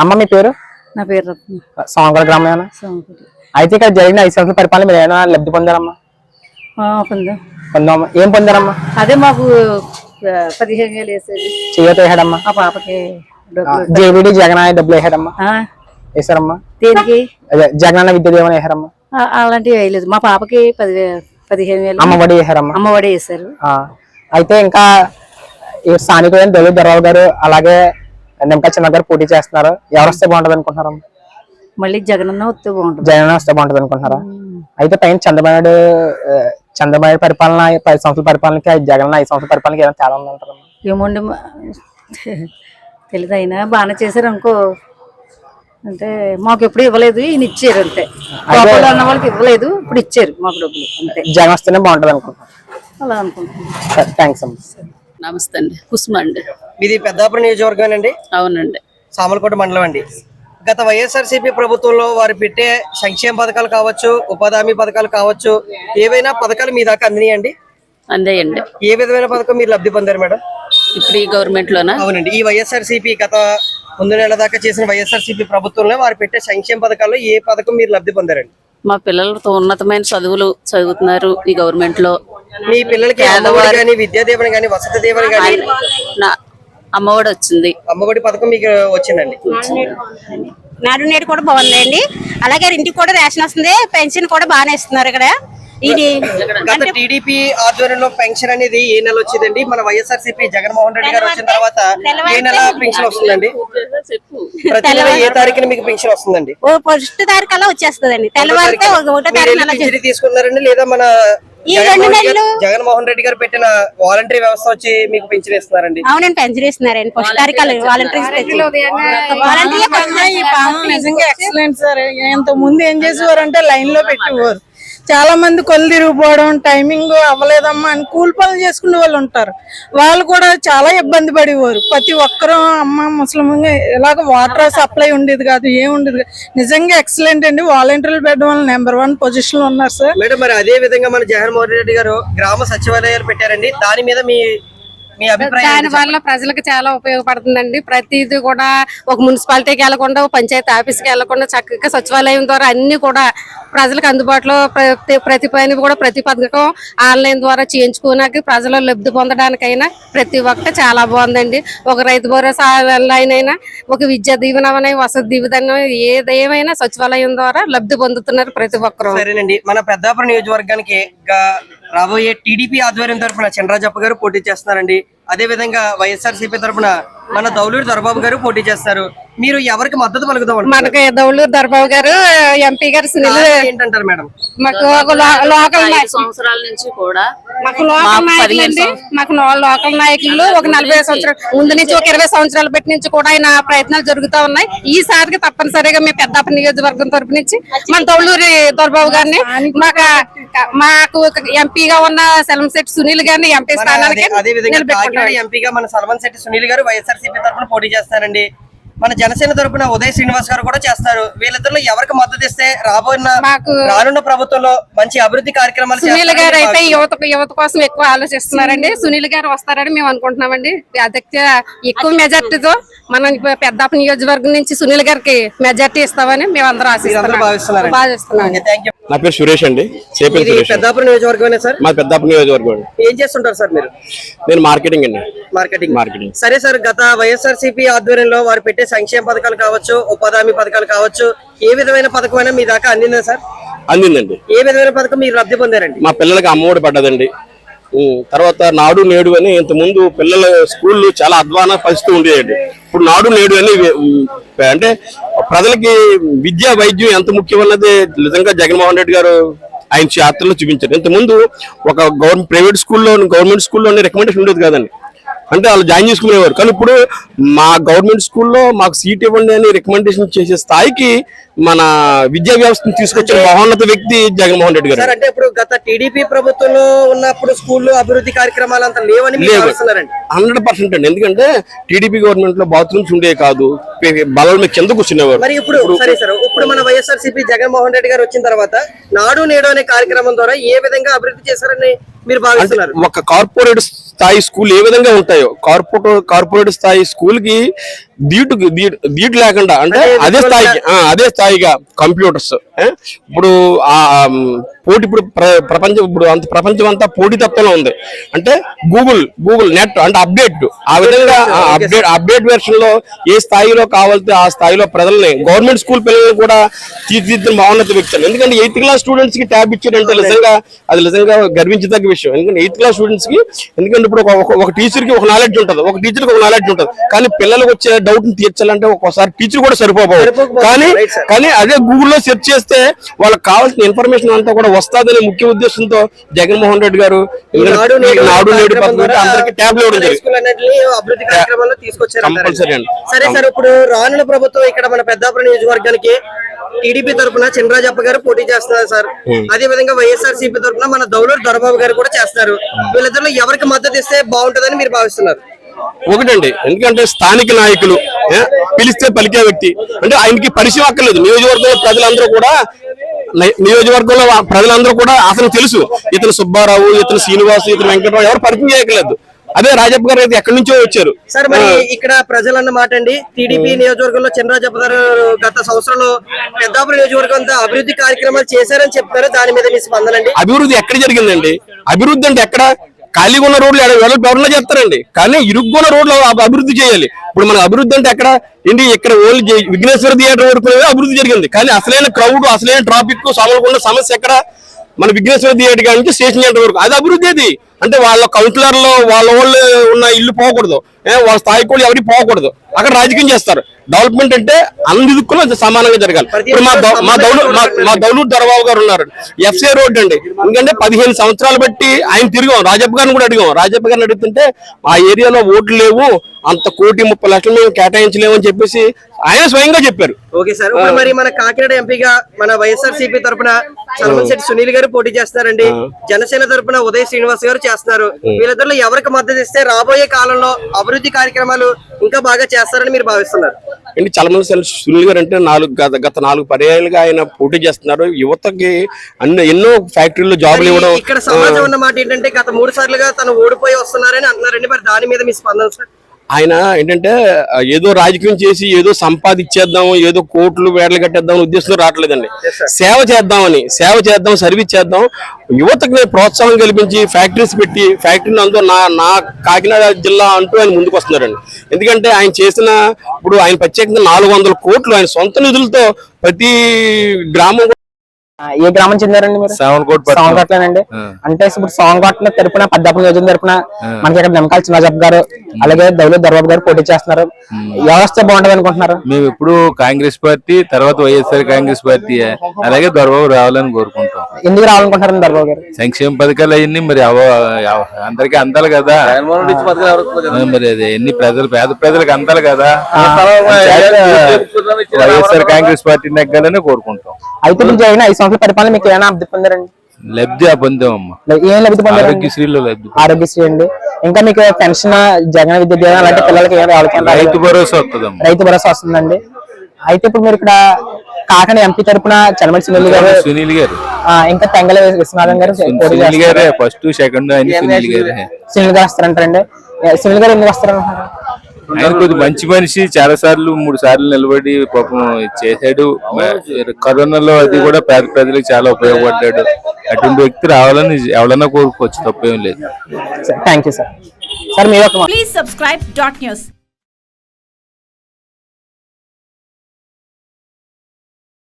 అమ్మ మీ పేరు? నా పేరు రత్న. సోమగడ గ్రామం అయితే ఇక్కడ జరిగిన ఐదు సంవత్సరాల పరిపాలన మీరు ఏమైనా లబ్ధి పొందారమ్మా? పొందాం. పొందామా? ఏం పొందారమ్మా? అదే మాకు పదిహేను వేలు వేసేది. చేయత వేసాడమ్మా ఆ పాపకి జగనాయ డబ్బులు వేసాడమ్మా వేసారమ్మా దేనికి? జగనన్న విద్య దీవెన వేసారమ్మా అలాంటివి వేయలేదు మా పాపకి పదిహేను వేలు. అమ్మ ఒడి వేసారమ్మా అమ్మఒడి వేశారు. ఆ, అయితే ఇంకా స్థానికులైన దొలి దొరరావు గారు అలాగే నిమ్మక చిన్న గారు పోటీ చేస్తున్నారు. ఎవరు వస్తే బాగుంటది అనుకుంటున్నారమ్మా? మళ్ళీ జగనన్న వస్తే బాగుంటుంది. జగన్ వస్తే బాగుంటది అనుకుంటున్నారా? అయితే పైన చంద్రబాబు చంద్రబాబు పరిపాలన పది సంవత్సరాల పరిపాలనకి జగన్ ఐదు సంవత్సరాల పరిపాలనకి ఏమైనా తేడా ఉందంటారా ఏముండి తెలీదు అయినా బాగానే చేశారు అనుకో అంటే మాకు ఎప్పుడు ఇవ్వలేదు ఈయన ఇచ్చారు అంతే. లోపల ఉన్న వాళ్ళకి ఇవ్వలేదు ఇప్పుడు ఇచ్చారు మాకు డబ్బులు అంతే. జగన్ వస్తేనే బాగుంటది అనుకుంటున్నాను అలా అనుకుంటున్నాను థ్యాంక్స్ అమ్మా. నమస్తే అండి. కుసుమ అండి. మీది పెద్దాపురం నియోజకవర్గం అండి? అవునండి. సామలకోట మండలం అండి. గత వైఎస్ఆర్సీపీ ప్రభుత్వంలో వారు పెట్టే సంక్షేమ పథకాలు కావచ్చు ఉపాధి హామీ పథకాలు కావచ్చు ఏవైనా పథకాలు మీ దాకా అందినాయండి? అందేయండి. ఏ విధమైన పథకం మీరు లబ్ధి పొందారు మేడం? ఇప్పుడు ఈ గవర్నమెంట్ లోనా అవునండి. ఈ వైఎస్ఆర్సీపీ గత ముందు నెల దాకా చేసిన వైఎస్ఆర్సీపీ ప్రభుత్వంలో వారు పెట్టే సంక్షేమ పథకాల్లో ఏ పథకం మీరు లబ్ధి పొందారండి? మా పిల్లలతో ఉన్నతమైన చదువులు చదువుతున్నారు ఈ గవర్నమెంట్లో. మీ పిల్లలకి అమ్మఒడి కానీ విద్యా దీవెన కానీ వసతి దీవెన కానీ నా అమ్మఒడి వచ్చింది. అమ్మఒడి పథకం మీకు వచ్చిందండి? నాడు నేడు కూడా బాగుందండి అలాగే ఇంటికి కూడా రేషన్ వస్తుంది పెన్షన్ కూడా బాగానే ఇస్తున్నారు ఇక్కడ. ఇది గత టీడీపీ ఆధ్వర్యంలో పెన్షన్ అనేది ఏ నెల వచ్చిందండి? మన వైఎస్ఆర్సీపీ జగన్మోహన్ రెడ్డి గారు వచ్చిన తర్వాత ఏ నెల పెన్షన్ వస్తుందండి? ప్రతి నెల ఏ తారీఖున మీకు పెన్షన్ వస్తుందండి? ఓ ఫస్ట్ తారీఖు అలా వచ్చేస్తుందండి. తెల్లవారితే ఒకటో తారీఖు తీసుకున్నారండి? లేదా మన జగన్మోహన్ రెండు రెడ్డి గారు- పెట్టిన వాలంటరీ వ్యవస్థ వచ్చి మీకు పెన్షన్ ఇస్తున్నారండి? అవునండి పెన్షన్ ఇస్తున్నారండి. ఫస్ట్ తారీఖు పాలన నిజంగా ఎక్సలెంట్ సార్. ఇంత ముందు ఏం చేసేవారంటే లైన్లో పెట్టేవారు. చాలా మంది కొలు తిరిగిపోవడం టైమింగ్ అవ్వలేదమ్మా అని కూలి పనులు చేసుకునే వాళ్ళు ఉంటారు. వాళ్ళు కూడా చాలా ఇబ్బంది పడేవారు. ప్రతి ఒక్కరూ అమ్మ ముస్లిం ఇలాగ వాటర్ సప్లై ఉండేది కాదు ఏం ఉండేది కాదు. నిజంగా ఎక్సలెంట్ అండి. వాలంటీర్లు పెట్టడం వల్ల నెంబర్ వన్ పొజిషన్లో ఉన్నారు సార్. మేడం మరి అదే విధంగా మన జగన్మోహన్ రెడ్డి గారు గ్రామ సచివాలయాలు పెట్టారండి. దాని మీద మీ మీ అభిప్రాయం దాని వల్ల ప్రజలకు చాలా ఉపయోగపడుతుందండి. ప్రతిదీ కూడా ఒక మున్సిపాలిటీకి వెళ్ళకుండా ఒక పంచాయతీ ఆఫీస్కి వెళ్ళకుండా చక్కగా సచివాలయం ద్వారా అన్ని కూడా ప్రజలకు అందుబాటులో ప్రతి ప్రతి పని కూడా ప్రతి పథకం ఆన్లైన్ ద్వారా చేయించుకోవడానికి ప్రజలు లబ్ధి పొందడానికైనా ప్రతి ఒక్కటి చాలా బాగుందండి. ఒక రైతు భరోసా ఆన్లైన్ అయినా ఒక విద్యా దీవెన వసతి దీవెన ఏదేమైనా సచివాలయం ద్వారా లబ్ధి పొందుతున్నారు ప్రతి ఒక్కరు. సరేనండి. మన పెద్దాపురం నియోజకవర్గానికి రాబోయే టీడీపీ ఆధ్వర్యం తరఫున చంద్రజప్ప గారు పోటీ చేస్తున్నారండి. అదే విధంగా వైఎస్ఆర్సీపీ తరఫున మన దౌలూరు దొరబాబు గారు పోటీ చేస్తారు. మీరు ఎవరికి మద్దతు పలుకుదాం మనకి దౌలూరు దర్బాబు గారు ఎంపీ గారు ఏంటంటారు మేడం? మాకు లోకల్ సంవత్సరాల నుంచి కూడా మాకు లోకల్ నాయకులు అండి. మాకు లోకల్ నాయకులు ఒక నలభై సంవత్సరాలు. ముందు నుంచి ఒక ఇరవై సంవత్సరాల బట్టి నుంచి కూడా ఆయన ప్రయత్నాలు జరుగుతూ ఉన్నాయి. ఈసారికి తప్పనిసరిగా మేము పెద్దాప నియోజకవర్గం తరపు నుంచి మన తౌలూరి దొరబాబు గారిని మాకు మాకు ఎంపీగా ఉన్న సెలంశెట్టి సునీల్ గారిని ఎంపీ స్థానానికి ఎంపీగా మన సల్వన్ శెట్టి సునీల్ గారు వైఎస్ఆర్సీపీ తరఫున పోటీ చేస్తారండి. మన జనసేన తరపున ఉదయ్ శ్రీనివాస్ గారు కూడా చేస్తారు. వీళ్ళిద్దరిలో ఎవరికి మద్దతు ఇస్తే రాబోన్న మాకు- రానున్న ప్రభుత్వంలో మంచి అభివృద్ధి కార్యక్రమాలు సునీల్ గారు అయితే. యువత యువత కోసం ఎక్కువ ఆలోచిస్తున్నారండి. సునీల్ గారు వస్తారని మేము అనుకుంటున్నామండి. అధ్యక్ష ఎక్కువ మెజార్టీతో మనం పెద్దాప నియోజకవర్గం నుంచి సునీల్ గారికి మెజార్టీ ఇస్తామని మేము అందరం. ఆశిస్తున్నాం. నా పేరు సురేష్ అండి. పెద్దాపురం నియోజకవర్గమే సార్? మా పెద్దాపురం నియోజకవర్గం ఏం చేస్తుంటారు సార్ మీరు? నేను మార్కెటింగ్ అండి. మార్కెటింగ్. మార్కెటింగ్. సరే సార్ గత వైఎస్ఆర్సీపీ ఆధ్వర్యంలో వారు పెట్టే సంక్షేమ పథకాలు కావచ్చు ఉపాధి హామీ పథకాలు కావచ్చు ఏ విధమైన పథకమైనా మీ దాకా అందిందా సార్? అందిందండి. ఏ విధమైన పథకం మీరు లబ్ధి పొందారండి? మా పిల్లలకి అమ్మఒడి పడ్డదండి. తర్వాత నాడు నేడు అని ఇంత ముందు పిల్లల స్కూళ్ళు చాలా అధ్వాన పరిస్థితి ఉండేది. ఇప్పుడు నాడు నేడు అని అంటే ప్రజలకి విద్య వైద్యం ఎంత ముఖ్యమన్నది నిజంగా జగన్మోహన్ రెడ్డి గారు ఆయన యాత్రలో చూపించారు. ఇంత ముందు ఒక గవర్నమెంట్ ప్రైవేట్ స్కూల్లో గవర్నమెంట్ స్కూల్లో రికమెండేషన్ ఉండేది కాదండి. అంటే వాళ్ళు జాయిన్ చేసుకునేవారు. కానీ ఇప్పుడు మా గవర్నమెంట్ స్కూల్లో మాకు సీట్ ఇవ్వండి అని రికమెండేషన్ చేసే స్థాయికి మన విద్యా వ్యవస్థను తీసుకొచ్చిన మహోన్నత వ్యక్తి జగన్మోహన్ రెడ్డి గారు. అంటే ఇప్పుడు గత టీడీపీ ప్రభుత్వంలో ఉన్నప్పుడు స్కూల్లో అభివృద్ధి కార్యక్రమాలు అంత లేవని హండ్రెడ్ పర్సెంట్ అండి. ఎందుకంటే టీడీపీ గవర్నమెంట్లో బాత్రూమ్స్ ఉండేవి కాదు బలాల మీద కింద కూర్చునేవారు. మరి ఇప్పుడు సరే సార్ ఇప్పుడు మన వైఎస్ఆర్సీపీ జగన్మోహన్ రెడ్డి గారు వచ్చిన తర్వాత నాడు నేడు అనే కార్యక్రమం ద్వారా ఏ విధంగా అభివృద్ధి చేశారని ఒక కార్పొరేట్ స్థాయి స్కూల్ ఏ విధంగా ఉంటాయో? కార్పొరేట్ కార్పొరేట్ స్థాయి స్కూల్కి దీటు దీటు లేకుండా అంటే అదే స్థాయికి అదే స్థాయిగా కంప్యూటర్స్? ఇప్పుడు ఆ పోటీ ఇప్పుడు ప్ర- ప్రపంచం ఇప్పుడు అంత ప్రపంచం అంతా పోటీ తత్వంలో ఉంది. అంటే గూగుల్ గూగుల్ నెట్ అంటే అప్డేట్ ఆ విధంగా అప్డేట్ అప్డేట్ వెర్షన్లో ఏ స్థాయిలో కావాలితే ఆ స్థాయిలో ప్రజల్ని గవర్నమెంట్ స్కూల్ పిల్లల్ని కూడా తీర్చిదిద్దిన మహోన్నత వ్యక్తులు. ఎందుకంటే ఎయిత్ క్లాస్ స్టూడెంట్స్కి ట్యాబ్ ఇచ్చారంటే నిజంగా అది నిజంగా గర్వించదగ్గ విషయం. ఎందుకంటే ఎయిత్ క్లాస్ స్టూడెంట్స్కి ఎందుకంటే ఇప్పుడు ఒక టీచర్కి ఒక నాలెడ్జ్ ఉంటుంది. ఒక టీచర్కి ఒక నాలెడ్జ్ ఉంటుంది. కానీ పిల్లలకు వచ్చే డౌట్ని తీర్చాలంటే ఒక్కోసారి టీచర్ కూడా సరిపోకపోవచ్చు. కానీ కానీ అదే గూగుల్లో సెర్చ్ చేస్తే వాళ్ళకి కావాల్సిన ఇన్ఫర్మేషన్ అంతా కూడా వస్తాదనే ముఖ్య ఉద్దేశంతో జగన్మోహన్ రెడ్డి గారు నాడు నేడు అందరికి తీసుకొచ్చారు కంపల్సరీ అండి. సరే సార్ ఇప్పుడు రానుల ప్రభుత్వం ఇక్కడ మన పెద్దాపురం నియోజకవర్గానికి టీడీపీ తరపున చినరాజప్ప గారు పోటీ చేస్తున్నారు సార్. అదే విధంగా వైఎస్ఆర్ సిపి తరపున మన దౌలూరు దొరబాబు గారు కూడా చేస్తున్నారు. వీళ్ళిద్దరిలో ఎవరికి మద్దతు ఇస్తే బాగుంటుందని మీరు భావిస్తున్నారు? ఒకటండి. ఎందుకంటే స్థానిక నాయకులు పిలిస్తే పలికే వ్యక్తి. అంటే ఆయనకి పరిచయం అక్కర్లేదు. నియోజకవర్గంలో ప్రజలందరూ కూడా నియోజకవర్గంలో ప్రజలందరూ కూడా అతను తెలుసు. ఇతను సుబ్బారావు ఇతను శ్రీనివాసు ఇతను వెంకటరావు ఎవరు పరిచయం చేయక్కర్లేదు. అదే రాజప్ప గారు అయితే ఎక్కడి నుంచో వచ్చారు. సార్ మరి ఇక్కడ ప్రజలన్న మాట అండి. టీడీపీ నియోజకవర్గంలో చంద్రరాజప్ప గారు గత సంవత్సరంలో పెద్దాపురం నియోజకవర్గం అంతా అభివృద్ధి కార్యక్రమాలు చేశారని చెప్తారు దాని మీద మీ స్పందన అండి. అభివృద్ధి ఎక్కడ జరిగిందండి? అభివృద్ధి అంటే ఎక్కడ? ఖాళీగా ఉన్న రోడ్లు ఎవరు ఎవరన్నా చేస్తారండి? కానీ ఇరుక్కున్న రోడ్లు అభివృద్ధి చేయాలి. ఇప్పుడు మన అభివృద్ధి అంటే ఎక్కడ? ఏంటి? ఇక్కడ ఓన్లీ విఘ్నేశ్వర థియేటర్ వరకు అభివృద్ధి జరిగింది. కానీ అసలైన క్రౌడ్ అసలైన ట్రాఫిక్ సమలకున్న సమస్య ఎక్కడ? మన విఘ్నేశ్వర థియేటర్ కాడ నుంచి స్టేషన్ సెంటర్ వరకు. అది అభివృద్ధి అది. అంటే వాళ్ళ కౌన్సిలర్లు వాళ్ళ వాళ్ళు ఉన్న ఇల్లు పోకూడదు. వాళ్ళ స్థాయి కూడా ఎవరికి పోకూడదు. అక్కడ రాజకీయం చేస్తారు. డెవలప్మెంట్ అంటే అన్ని దిక్కులు సమానంగా జరగాలి. ఇప్పుడు మా మా దౌలు మా- దౌలూరు దొరబాబు గారు ఉన్నారు. ఎఫ్సీ రోడ్ అండి. ఎందుకంటే పదిహేను సంవత్సరాలు బట్టి ఆయన తిరిగాం. రాజప్ప గారిని కూడా అడిగాం. రాజప్ప గారిని అడుగుతుంటే ఆ ఏరియాలో ఓట్లు లేవు. అంత కోటి ముప్పై లక్షలు మేము కేటాయించలేము అని చెప్పేసి ఆయన స్వయంగా చెప్పారు. Okay sir. మరి మన కాకినాడ ఎంపీగా మన వైఎస్ఆర్ సిపి తరపున చలమన్ శెట్టి సునీల్ గారు పోటీ చేస్తున్నారండి జనసేన తరపున ఉదయ్ శ్రీనివాస్ గారు చేస్తున్నారు వీళ్ళిద్దరిలో ఎవరికి మద్దతు ఇస్తే రాబోయే కాలంలో అభివృద్ధి కార్యక్రమాలు ఇంకా బాగా చేస్తారని మీరు భావిస్తున్నారు? ఏంటి చలమల సునీల్ గారు అంటే నాలుగు గత గత నాలుగు పర్యాయాలుగా ఆయన పోటీ చేస్తున్నారు. యువతకి అన్ని ఎన్నో ఫ్యాక్టరీలో జాబులు ఇవ్వడం ఇక్కడ సమాజం ఉన్న మాట ఏంటంటే గత మూడు సార్లుగా తను ఓడిపోయి వస్తున్నారని అంటున్నారండి. మరి దాని మీద మీ స్పందన సార్? ఆయన ఏంటంటే ఏదో రాజకీయం చేసి ఏదో సంపాదించేద్దాం ఏదో కోట్లు వేడలు కట్టేద్దాం ఉద్దేశంతో రావట్లేదండి. సేవ చేద్దామని సేవ చేద్దాం సర్వీస్ చేద్దాం యువతకి ప్రోత్సాహం కల్పించి ఫ్యాక్టరీస్ పెట్టి ఫ్యాక్టరీని అంతా నా నా కాకినాడ జిల్లా అంటూ ఆయన ముందుకు వస్తున్నారండి. ఎందుకంటే ఆయన చేసిన ఇప్పుడు ఆయన ప్రత్యేకంగా నాలుగు వందల కోట్లు ఆయన సొంత నిధులతో ప్రతి గ్రామం ఏ గ్రామం చెందారండి మీరు? సాంగట్లేనండి అంటే ఇప్పుడు సాంగట్ల తరపున పెద్దప్ప నియోజకవర్గం తరపున మనకి ఇక్కడ నిమ్మకాయల చిన్నజబ్ గారు అలాగే దౌలత్ దర్బాబు గారు పోటీ చేస్తున్నారు. వ్యవస్థ బాగుంటది అనుకుంటున్నారు? మేము ఎప్పుడు కాంగ్రెస్ పార్టీ తర్వాత వైఎస్ఆర్ కాంగ్రెస్ పార్టీ అలాగే దొరబాబు రావాలని కోరుకుంటాం. ఎందుకు రావాలనుకుంటారు దర్బాబు గారు? సంక్షేమ పథకాలు అవన్నీ మరి అందరికీ అందాలి కదా. మరి అది ఎన్ని ప్రజలు పేద ప్రజలకు అందాలి కదా. వైఎస్ఆర్ కాంగ్రెస్ పార్టీ నెగ్గాలని కోరుకుంటాం. అయితే ఇప్పుడు ఐదు సంవత్సరాల పరిపాలన మీకు ఏమైనా అభివృద్ధి పొందారండి? లబ్ధి పొందామమ్మా ఏం లబ్ధి పొందారండి? ఆరోగ్యశ్రీలో లబ్ధి ఆరోగ్యశ్రీ అండి ఇంకా మీకు పెన్షన్ జగన్ విద్య దీవెన అలాంటి పిల్లలకి ఏం ఎవరికి ఏం రాలేదు. రైతు భరోసా వస్తుందమ్మా రైతు భరోసా వస్తుందండి. అయితే ఇప్పుడు మీరు ఇక్కడ కాకినాడ ఎంపీ తరపున చలమడి సునీల్ గారు సునీల్ గారు. ఆ, ఇంకా తెంగల విశ్వనాథం గారు సునీల్. గారే ఫస్ట్ సెకండ్ సునీల్ గారే. సునీల్ గారు వస్తారంటారండి సునీల్ గారు ఎందుకు వస్తారంటున్నారు ఆయన కొద్ది మంచి మనిషి చాలా సార్లు మూడు సార్లు నిలబడి పాపం చేశాడు. కరోనాలో అది కూడా పేద ప్రజలకు చాలా ఉపయోగపడ్డాడు. అటువంటి వ్యక్తి రావాలని ఎవరన్నా కోరుకోవచ్చు తప్పేం లేదు. థ్యాంక్ యూ సార్ సార్ మీరు.